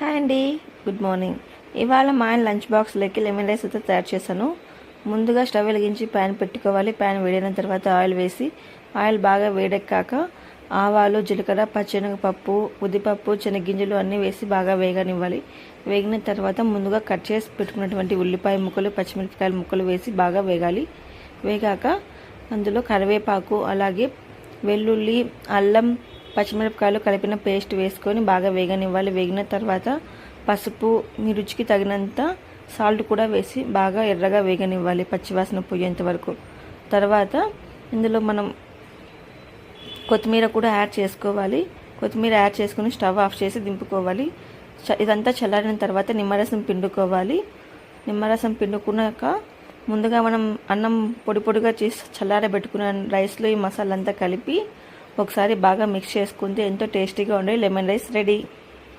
Hi అండి good morning ఇవాళ మా ఆయన లంచ్ బాక్స్లోకి లెమన్ రైస్ అయితే తయారు చేశాను. ముందుగా స్టవ్ వెలిగించి ప్యాన్ పెట్టుకోవాలి. ప్యాన్ వేడిన తర్వాత ఆయిల్ వేసి ఆయిల్ బాగా వేడెక్కాక ఆవాలు జీలకర్ర పచ్చెనగపప్పు ఉద్దిపప్పు శనగ్గింజలు అన్నీ వేసి బాగా వేగనివ్వాలి. వేగిన తర్వాత ముందుగా కట్ చేసి పెట్టుకున్నటువంటి ఉల్లిపాయ ముక్కలు పచ్చిమిరపకాయల ముక్కలు వేసి బాగా వేగాలి. వేగాక అందులో కరివేపాకు అలాగే వెల్లుల్లి అల్లం పచ్చిమిరపకాయలు కలిపిన పేస్ట్ వేసుకొని బాగా వేగనివ్వాలి. వేగిన తర్వాత పసుపు మీ రుచికి తగినంత సాల్ట్ కూడా వేసి బాగా ఎర్రగా వేగనివ్వాలి పచ్చివాసన పోయేంత వరకు. తర్వాత ఇందులో మనం కొత్తిమీర కూడా యాడ్ చేసుకోవాలి. కొత్తిమీర యాడ్ చేసుకుని స్టవ్ ఆఫ్ చేసి దింపుకోవాలి. చ- ఇదంతా చల్లారిన తర్వాత నిమ్మరసం పిండుకోవాలి. నిమ్మరసం పిండుకున్నాక ముందుగా మనం అన్నం పొడి పొడిగా చేసి చల్లారబెట్టుకున్న రైస్లో ఈ మసాలంతా కలిపి ఒకసారి బాగా మిక్స్ చేసుకుంటే ఎంతో టేస్టీగా ఉండే లెమన్ రైస్ రెడీ